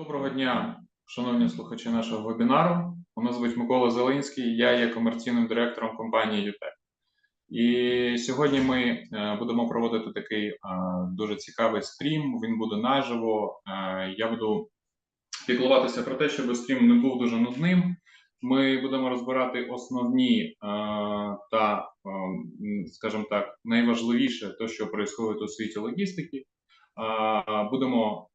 Доброго дня, шановні слухачі нашого вебінару. Мене звуть Микола Зеленський, я є комерційним директором компанії ЮТЕК. І сьогодні ми е, будемо проводити такий е, дуже цікавий стрім. Він буде наживо. Е, Я буду піклуватися про те, щоб стрім не був дуже нудним. Ми будемо розбирати основні та, скажімо так, найважливіше, те, що відбувається у світі логістики. Будемо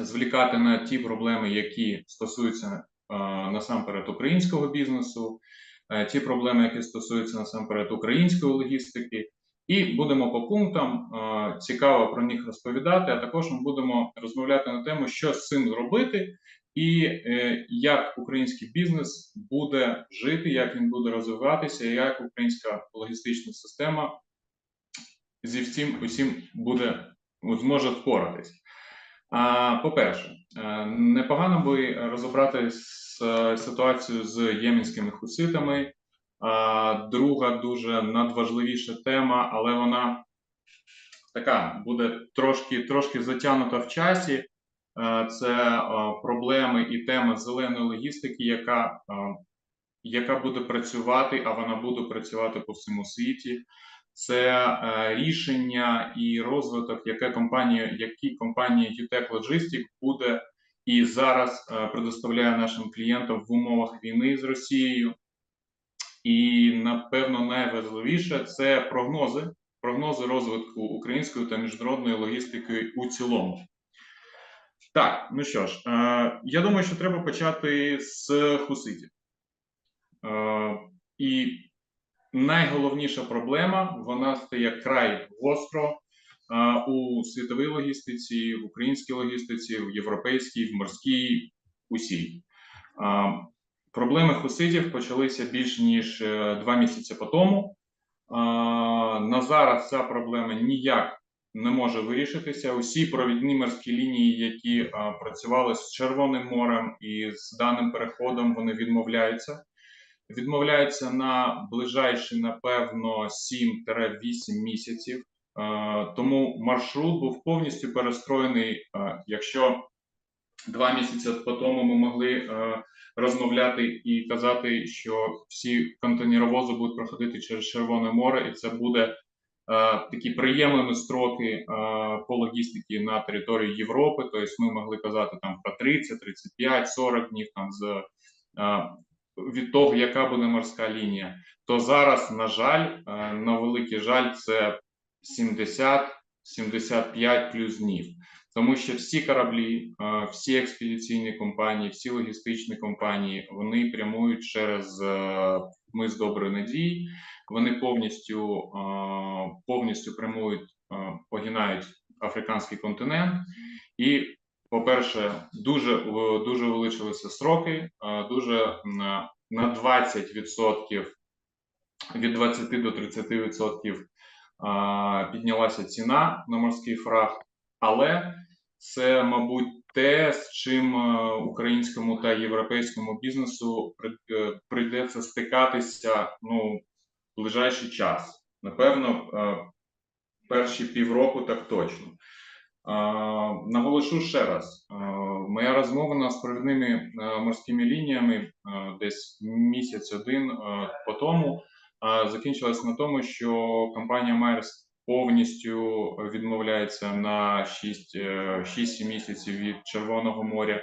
звлікати на ті проблеми, які стосуються е, насамперед українського бізнесу, е, ті проблеми, які стосуються насамперед української логістики, і будемо по пунктам е, цікаво про них розповідати. А також ми будемо розмовляти на тему, що з цим зробити, і як український бізнес буде жити, як він буде розвиватися, і як українська логістична система зі всім усім буде зможе впоратись. По-перше, е, непогано би розібрати ситуацію з єменськими хуситами. А, Друга дуже надважливіша тема, але вона така буде трошки, трошки затягнута в часі. Е, Це е, проблеми і тема зеленої логістики, яка, е, яка буде працювати, а вона буде працювати по всьому світі це е, рішення і розвиток, яке компанія, які компанія UTEC Logistics буде і зараз е, предоставляє нашим клієнтам в умовах війни з Росією. І напевно найважливіше це прогнози, прогнози розвитку української та міжнародної логістики у цілому. Так, ну що ж, е, я думаю, що треба почати з хуситів. Е, і найголовніша проблема вона стає край гостро у світовій логістиці, в українській логістиці, в європейській, в морській, усій. Проблеми хуситів почалися більш ніж е, два місяці по тому. На зараз ця проблема ніяк не може вирішитися. Усі провідні морські лінії, які працювали з Червоним морем і з даним переходом, вони відмовляються відмовляються на ближайші, напевно, 7-8 місяців. Е, Тому маршрут був повністю перестроєний. Е, Якщо два місяці по тому ми могли е, розмовляти і казати, що всі контейнеровози будуть проходити через Червоне море, і це буде такі приємні строки по логістиці на території Європи. Тобто ми могли казати там про 30, 35, 40 днів там з від того, яка буде морська лінія, то зараз, на жаль, е, на великий жаль, це 70-75 плюс днів. Тому що всі кораблі, е, всі експедиційні компанії, всі логістичні компанії вони прямують через е, мис доброї надії. Вони повністю повністю прямують, погинають африканський континент, і по-перше, дуже дуже величилися сроки, дуже на, на 20% від 20 до 30% е, піднялася ціна на морський фрахт, але це, мабуть, те, з чим українському та європейському бізнесу е, прийдеться стикатися ну, в ближайший час. Напевно, перші півроку так точно. Наголошу ще раз: моя розмова з провідними е, морськими лініями е, десь місяць-один е, по тому закінчилась на тому, що компанія Майерс повністю відмовляється на 6, е, 6 місяців від Червоного моря.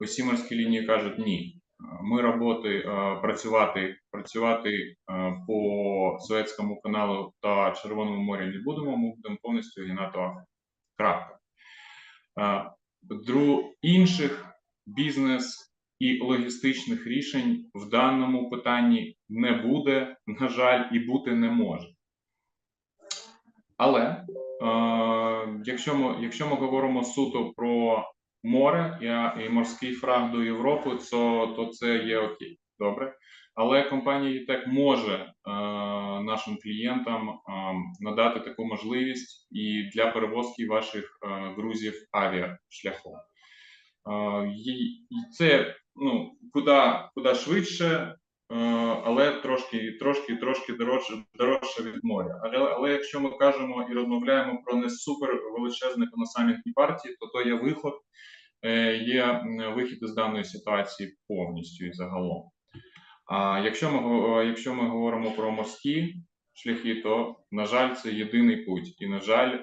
Усі морські лінії кажуть ні. Ми роботи працювати працювати по Суецькому каналу та Червоному морі не будемо. Ми будемо повністю Африку. Крапка. Е, Дру інших бізнес і логістичних рішень в даному питанні не буде, на жаль, і бути не може. Але е, якщо ми, якщо ми говоримо суто про море і, морський фраг до Європи, то, то це є окей, добре. Але компанія ЮТЕК може е, нашим клієнтам е, надати таку можливість і для перевозки ваших е, грузів авіашляхом. Е, і- і це ну, куди, куди швидше, е, але трошки, трошки, трошки дорожче, дорожче від моря. Але, але якщо ми кажемо і розмовляємо про не супер величезні коносамітні партії, то то є виход е, є вихід із даної ситуації повністю і загалом. А якщо ми, якщо ми говоримо про морські шляхи, то, на жаль, це єдиний путь. І, на жаль,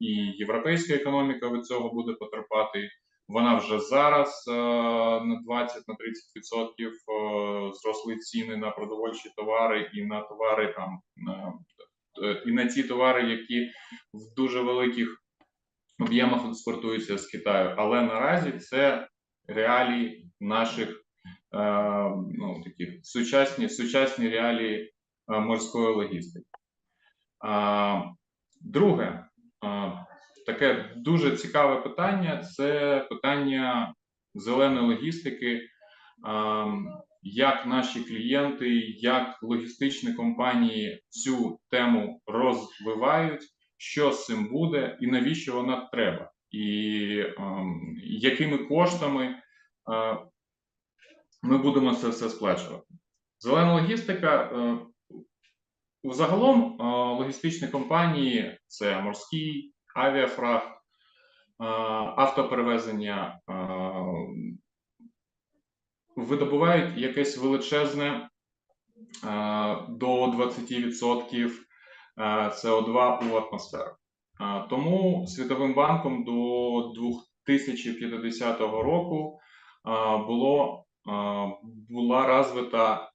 і європейська економіка від цього буде потерпати. Вона вже зараз на 20 на 30% е, зросли ціни на продовольчі товари і на товари там на, е, і на ті товари, які в дуже великих об'ємах експортуються з Китаю. Але наразі це реалії наших ну, таких сучасні, сучасні реалії е, морської логістики. Друге, таке дуже цікаве питання це питання зеленої логістики. Як наші клієнти, як логістичні компанії цю тему розвивають, що з цим буде і навіщо вона треба, і ем, якими коштами е, ми будемо це все сплачувати. Зелена логістика. Е, Загалом е, логістичні компанії це морський, авіафрахт, е, автоперевезення видобувають якесь величезне до 20% е, СО2 у атмосферу. Тому Світовим банком до 2050 року було, була розвита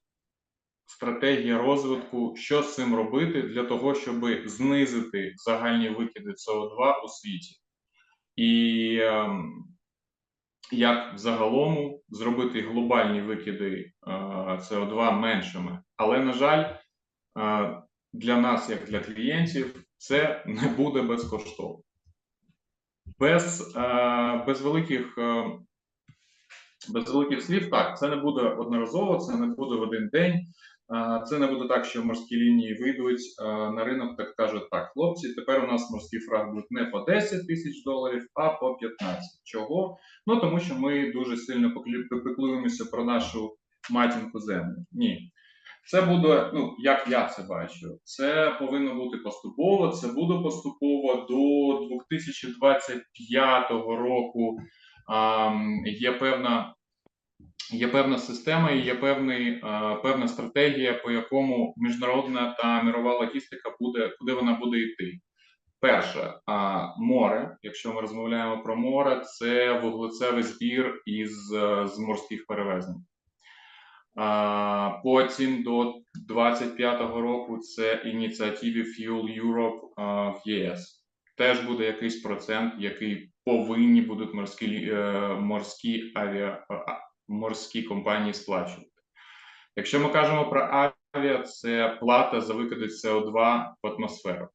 стратегія розвитку, що з цим робити для того, щоб знизити загальні викиди СО2 у світі, і ем, як взагалом зробити глобальні викиди е, СО2 меншими. Але, на жаль, е, для нас, як для клієнтів, це не буде безкоштовно. Без, е, без великих. Без великих слів, так, це не буде одноразово, це не буде в один день. Це не буде так, що морські лінії вийдуть на ринок, так кажуть, так, хлопці, тепер у нас морський фраг буде не по 10 тисяч доларів, а по 15. Чого? Ну тому що ми дуже сильно поклі- про нашу матінку землю. Ні. Це буде, ну як я це бачу, це повинно бути поступово. Це буде поступово до 2025 року. Є певна є певна система і є певний, е, певна стратегія, по якому міжнародна та мірова логістика буде, куди вона буде йти. Перше, море. Якщо ми розмовляємо про море, це вуглецевий збір із е, з морських перевезень. Потім до 25-го року це ініціативи Fuel Europe в ЄС. Теж буде якийсь процент, який повинні будуть морські е, морські авіа морські компанії сплачувати. Якщо ми кажемо про авіа, це плата за викиди СО2 в атмосферу.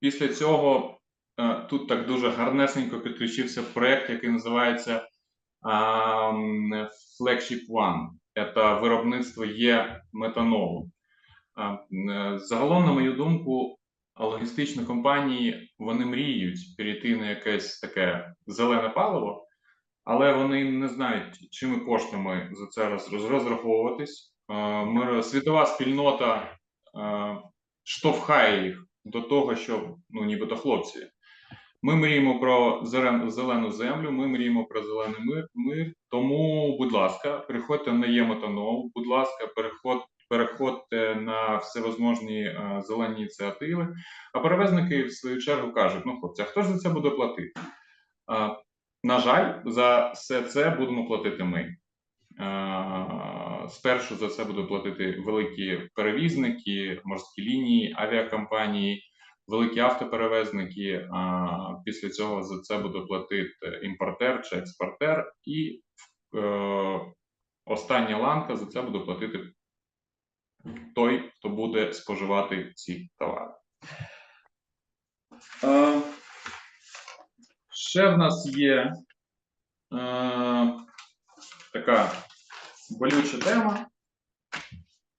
Після цього е, тут так дуже гарнесенько підключився проєкт, який називається Flagship One. Це виробництво є метанолу. Е, Загалом, на мою думку, логістичні компанії вони мріють перейти на якесь таке зелене паливо, але вони не знають, чими коштами за це розраховуватись. Ми, світова спільнота штовхає їх до того, щоб ну, нібито хлопці. Ми мріємо про зелену землю, ми мріємо про зелений мир. Тому, будь ласка, переходьте на ємотанол, будь ласка, переход, переходьте на всевозможні е, зелені ініціативи. А перевезники, в свою чергу, кажуть: ну, хлопці, а хто ж за це буде платити? На жаль, за все це будемо платити ми. Спершу за це будуть платити великі перевізники, морські лінії, авіакомпанії, великі автоперевезники. Після цього за це буде платити імпортер чи експортер, і е, остання ланка за це буде платити той, хто буде споживати ці товари. Е, ще в нас є е, така болюча тема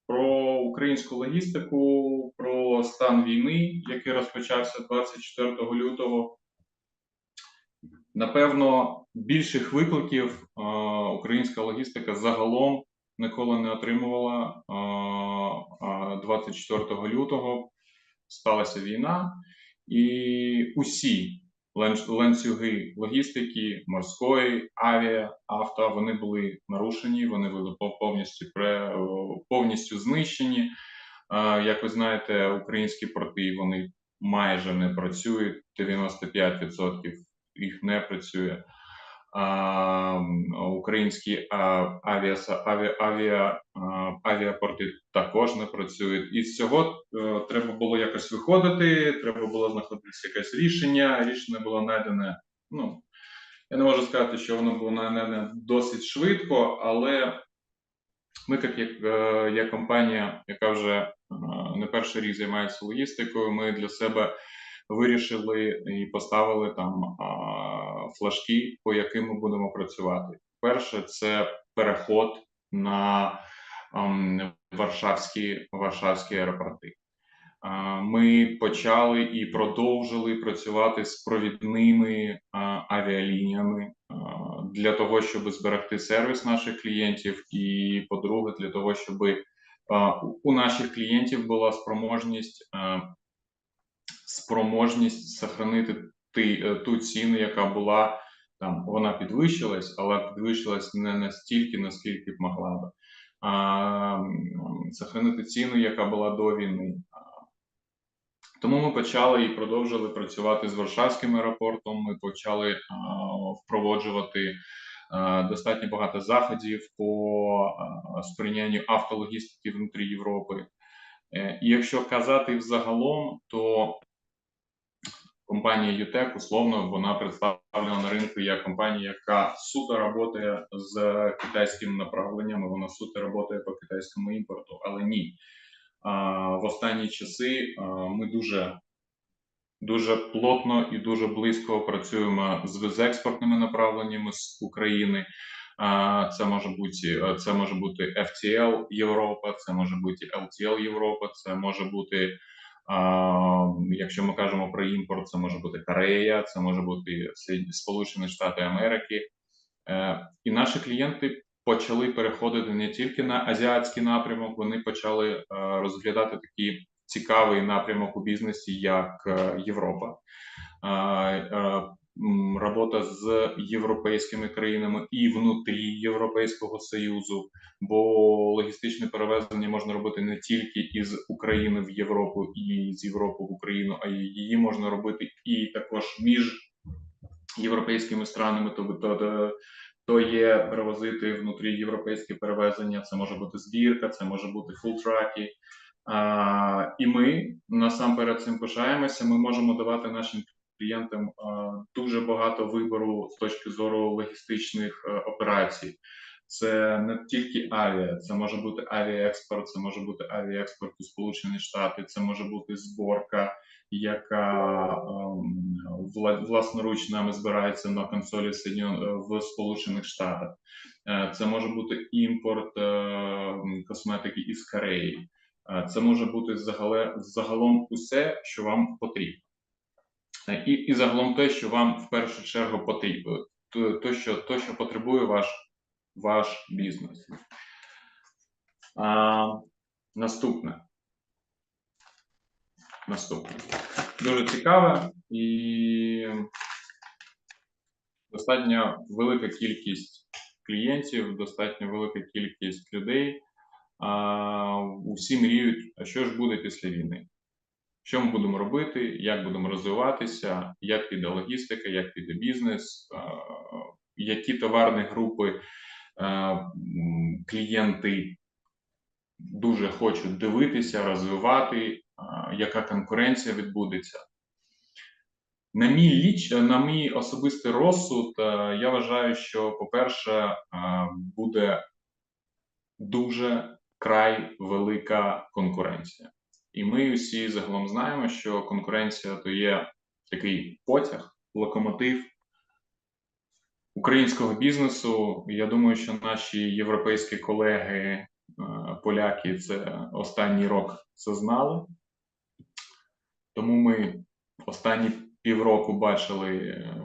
про українську логістику, про стан війни, який розпочався 24 лютого. Напевно, більших викликів е, українська логістика загалом ніколи не отримувала. Е, 24 лютого сталася війна, і усі ланцюги логістики, морської, авіа, авто, вони були нарушені, вони були повністю повністю знищені. Як ви знаєте, українські порти вони майже не працюють, 95% їх не працює. Українські авіа, авіа, авіапорти також не працюють. І з цього е, треба було якось виходити, треба було знаходитися якесь рішення. Рішення було знайдене. Ну я не можу сказати, що воно було знайдене досить швидко, але ми, як, як, е, компанія, яка вже е, не перший рік займається логістикою, ми для себе вирішили і поставили там а, флажки, по яким ми будемо працювати. Перше, це переход на Варшавські, Варшавські аеропорти. Ми почали і продовжили працювати з провідними авіалініями для того, щоб зберегти сервіс наших клієнтів, і по-друге, для того, щоб у- наших клієнтів була спроможність спроможність сохранити ти, е, ту ціну, яка була там, вона підвищилась, але підвищилась не настільки, наскільки б могла би. Сохранити ціну, яка була до війни. Тому ми почали і продовжили працювати з Варшавським аеропортом. Ми почали а, достатньо багато заходів по а, сприянню автологістики внутрі Європи. Е, І якщо казати взагалом, то компанія ЮТЕК, условно, вона представлена на ринку як компанія, яка суто працює з китайським направленням, вона суто працює по китайському імпорту, але ні. В останні часи ми дуже дуже плотно і дуже близько працюємо з експортними направленнями з України. Це може бути це може бути FTL Європа, це може бути LTL Європа, це може бути, якщо ми кажемо про імпорт, це може бути Корея, це може бути Сполучені Штати Америки. Е, І наші клієнти почали переходити не тільки на азіатський напрямок, вони почали е, розглядати такий цікавий напрямок у бізнесі, як е, Європа. Робота з європейськими країнами і внутрі Європейського Союзу, бо логістичне перевезення можна робити не тільки із України в Європу і з Європи в Україну, а її можна робити і також між європейськими странами, тобто то, є перевозити внутрі європейське перевезення, це може бути збірка, це може бути фултраки. І ми насамперед цим пишаємося. Ми можемо давати нашим клієнтам дуже багато вибору з точки зору логістичних е, операцій. Це не тільки авіа, це може бути авіаекспорт, це може бути авіаекспорт у Сполучені Штати, це може бути зборка, яка ем, власноруч нами збирається на консолі е, в Сполучених Штатах. Е, Це може бути імпорт е, косметики із Кореї. Е, Це може бути загалом усе, що вам потрібно. Е, І, і загалом те, що вам в першу чергу потрібно, то, то, що, то, що потребує ваш, ваш бізнес. А, наступне. Наступне. Дуже цікаве і достатньо велика кількість клієнтів, достатньо велика кількість людей. А, усі мріють, а що ж буде після війни? Що ми будемо робити, як будемо розвиватися, як піде логістика, як піде бізнес, які товарні групи клієнти дуже хочуть дивитися, розвивати, яка конкуренція відбудеться. На мій ліч, на мій особистий розсуд, я вважаю, що, по-перше, буде дуже край велика конкуренція. І ми всі загалом знаємо, що конкуренція то є такий потяг, локомотив українського бізнесу. Я думаю, що наші європейські колеги, е, поляки, це останній рок це знали. Тому ми останні півроку бачили е,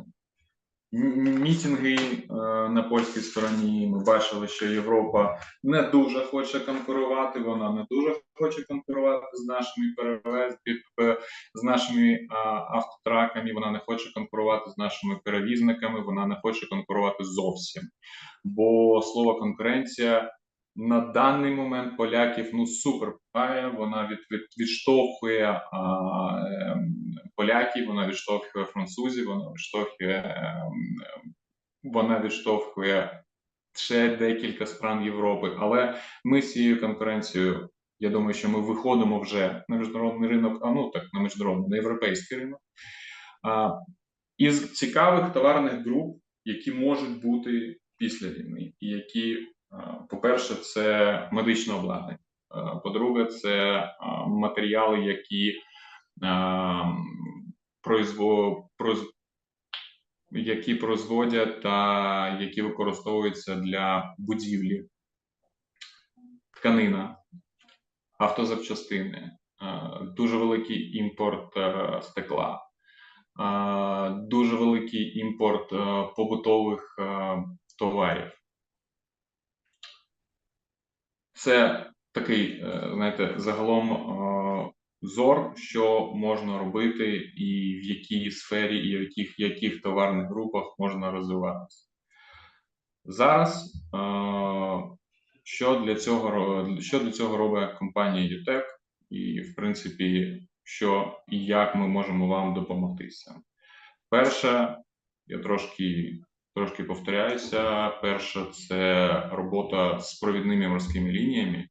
мітинги е, на польській стороні. Ми бачили, що Європа не дуже хоче конкурувати. Вона не дуже хоче конкурувати з нашими перевез е, з нашими а, автотраками. Вона не хоче конкурувати з нашими перевізниками. Вона не хоче конкурувати зовсім. Бо слово конкуренція на даний момент поляків ну супер пає. Вона від, від відштовхує а, ем, поляків, вона відштовхує французів, вона відштовхує ем, вона відштовхує ще декілька стран Європи. Але ми з цією конкуренцією, я думаю, що ми виходимо вже на міжнародний ринок, а ну так на міжнародний, на європейський ринок. А, із цікавих товарних груп, які можуть бути після війни, і які, по-перше, це медичне обладнання. По-друге, це матеріали, які произво, произ- які производять та які використовуються для будівлі, тканина, автозапчастини, е, дуже великий імпорт е, стекла, е, дуже великий імпорт е, побутових е, товарів. Це такий, е, знаєте, загалом е, зор, що можна робити, і в якій сфері, і в яких, яких товарних групах можна розвиватися. Зараз е, що для цього що для цього робить компанія UTEC, і в принципі, що і як ми можемо вам допомогтися. Перше, я трошки, трошки повторяюся. Перше, це робота з провідними морськими лініями.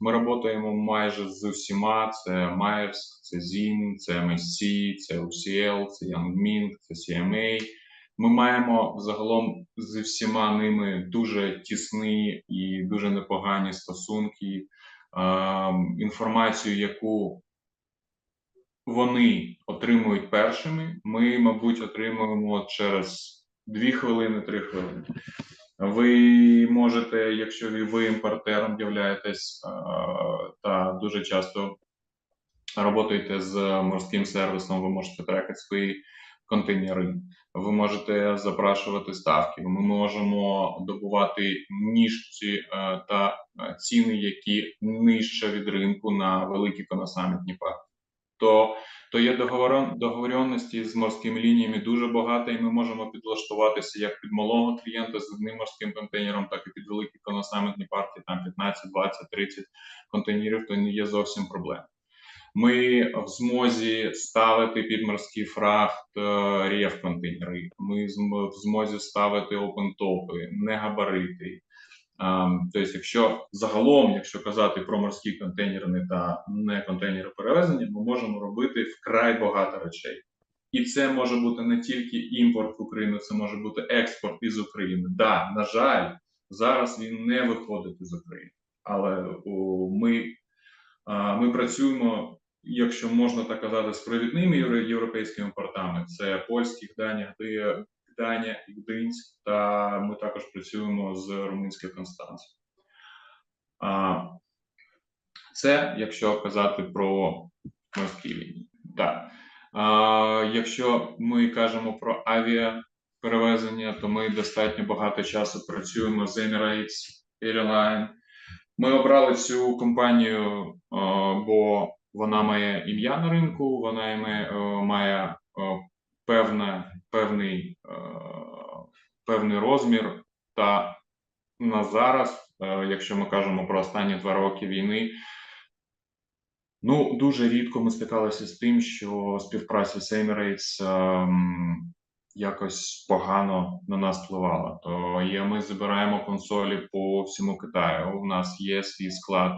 Ми працюємо майже з усіма: це Маєрськ, це ЗІН, це MSC, це UCL, це Youngming, це CMA. Ми маємо загалом з всіма ними дуже тісні і дуже непогані стосунки. Ем, Інформацію, яку вони отримують першими, ми, мабуть, отримуємо через 2 хвилини, 3 хвилини. Ви можете, якщо ви- імпортером являєтесь та дуже часто працюєте з морським сервісом, ви можете трекати свої контейнери, ви можете запрашувати ставки, ми можемо добувати ніжці та ціни, які нижче від ринку на великі коносамітні парки. То, то є договорен, договоренності з морськими лініями дуже багато, і ми можемо підлаштуватися як під малого клієнта з одним морським контейнером, так і під великі коносамітні парки, там 15, 20, 30 контейнерів, то не є зовсім проблем. Ми в змозі ставити під морський фрахт е, рєв контейнери. Ми в змозі ставити опентопи, не габарити. Тобто, якщо загалом, якщо казати про морські контейнери та не контейнери перевезення, ми можемо робити вкрай багато речей. І це може бути не тільки імпорт в Україну, це може бути експорт із України. Да, на жаль, зараз він не виходить із України, але ми, ми працюємо, якщо можна так казати, з провідними європейськими портами. Це польські Гданія, Гданія і Гдинськ, та ми також працюємо з румунською Констанцією. Це якщо казати про морські лінії. Так. А, якщо ми кажемо про авіаперевезення, то ми достатньо багато часу працюємо з Emirates Airline. Ми обрали цю компанію, бо вона має ім'я на ринку, вона має, е, має е, певне, певний, е, певний розмір. Та на зараз, е, якщо ми кажемо про останні два роки війни, Ну, дуже рідко ми стикалися з тим, що співпраця з Emirates ем, якось погано на нас впливала. То є, ми збираємо консолі по всьому Китаю. У нас є свій склад.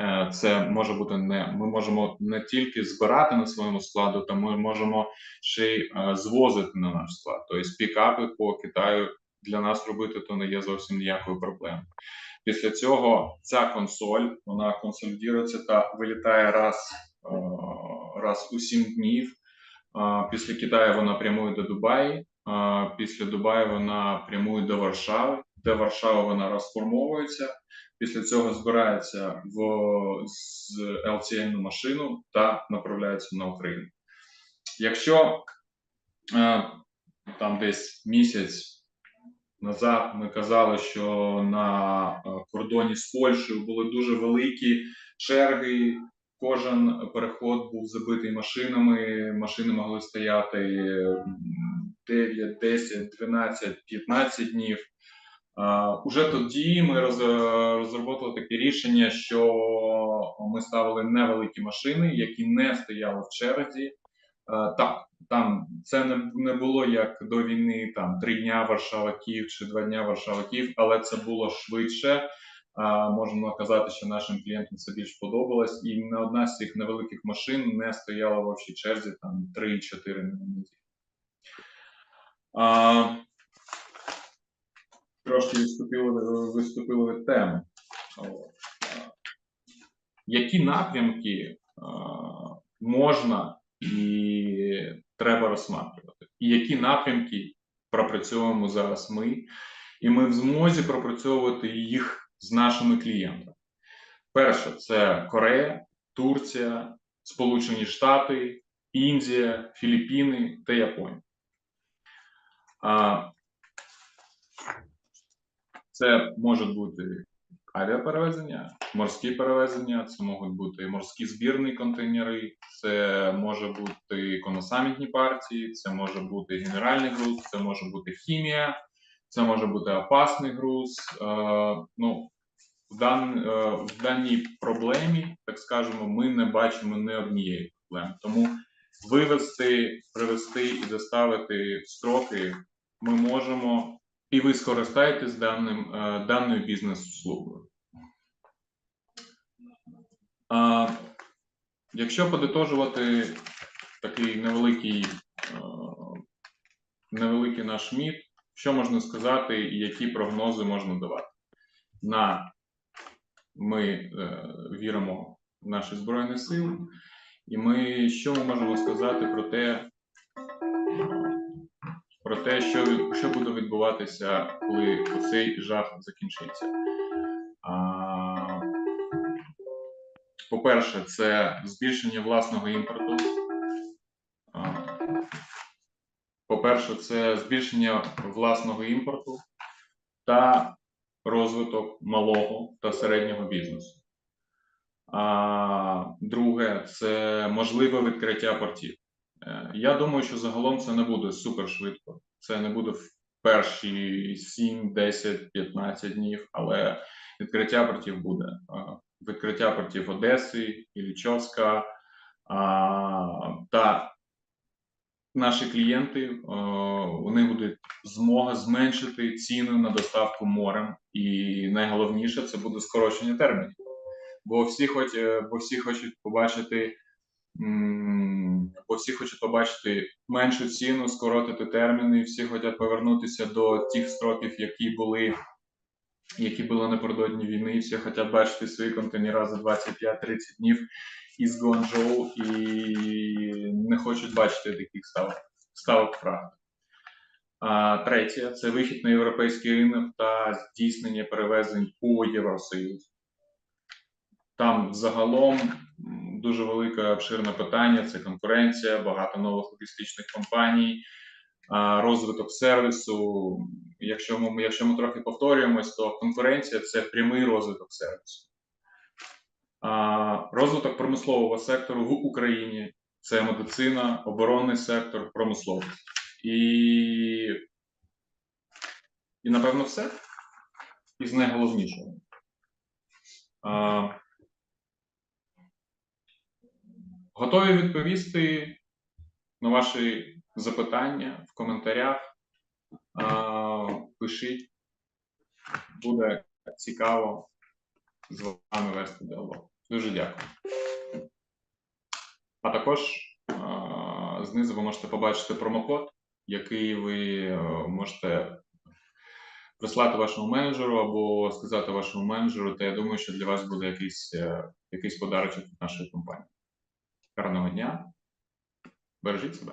Е, Це може бути не ми можемо не тільки збирати на своєму складу, та ми можемо ще й е, звозити на наш склад. Тобто пікапи по Китаю для нас робити то не є зовсім ніякою проблемою. Після цього ця консоль вона консолідується та вилітає раз, е, раз у 7 днів. Після Китаю вона прямує до Дубаї. Після Дубаю вона прямує до Варшави, де Варшава вона розформовується. Після цього збирається в з LCN машину та направляється на Україну. Якщо е, там десь місяць назад ми казали, що на е, кордоні з Польщею були дуже великі черги. Кожен переход був забитий машинами. Машини могли стояти 9, 10, 12, 15 днів. А, Уже тоді ми розробили таке рішення, що ми ставили невеликі машини, які не стояли в черзі. Е, Так, там це не, було як до війни, там три дня Варшава Київ чи два дня Варшава Київ, але це було швидше. А, Можемо казати, що нашим клієнтам це більш подобалось, і не одна з цих невеликих машин не стояла в общій черзі там 3-4 минути. Трошки відступили, виступили від теми. Які напрямки можна і треба розсматривати? І які напрямки пропрацьовуємо зараз ми, і ми в змозі пропрацьовувати їх з нашими клієнтами. Перше, це Корея, Турція, Сполучені Штати, Індія, Філіппіни та Японія. Це можуть бути авіаперевезення, морські перевезення, це можуть бути морські збірні контейнери, це може бути коносамітні партії, це може бути генеральний груз, це може бути хімія, це може бути опасний груз. Е, ну, в, дан, е, в даній проблемі, так скажемо, ми не бачимо ні однієї проблеми. Тому вивести, привести і доставити строки ми можемо, і ви скористаєтесь даним, е, даною бізнес-услугою. Якщо подитожувати такий невеликий, е, невеликий наш міт, що можна сказати і які прогнози можна давати? На ми е, віримо в наші збройні сили, і ми що ми можемо сказати про те, про те, що, що буде відбуватися, коли цей жах закінчиться. По-перше, це збільшення власного імпорту. По-перше, це збільшення власного імпорту та розвиток малого та середнього бізнесу. А друге, це можливе відкриття портів. Я думаю, що загалом це не буде супер швидко. Це не буде в перші 7, 10, 15 днів, але відкриття портів буде. Відкриття портів Одеси, Іллічовська а, та наші клієнти, у них змога зменшити ціни на доставку морем, і найголовніше це буде скорочення термінів. Бо всі, хоч, бо всі хочуть побачити, м, бо всі хочуть побачити меншу ціну, скоротити терміни, всі хочуть повернутися до тих строків, які були. Які були напередодні війни, всі хочуть бачити свої контейнери за 25-30 днів із Гуанчжоу і не хочуть бачити таких ставок, ставок. А, третє це вихід на європейський ринок та здійснення перевезень по Євросоюзу. Там загалом дуже велике обширне питання: це конкуренція, багато нових логістичних компаній, розвиток сервісу. Якщо ми, якщо ми трохи повторюємось, то конкуренція це прямий розвиток сервісу. Розвиток промислового сектору в Україні це медицина, оборонний сектор, промисловість. І, і напевно, все із найголовнішого. А, Готові відповісти на ваші запитання в коментарях. Пишіть, буде цікаво з вами вести діалог. Дуже дякую. А також знизу ви можете побачити промокод, який ви е, можете прислати вашому менеджеру або сказати вашому менеджеру, та я думаю, що для вас буде якийсь, е, якийсь подарочок від нашої компанії. Гарного дня. Бережіть себе.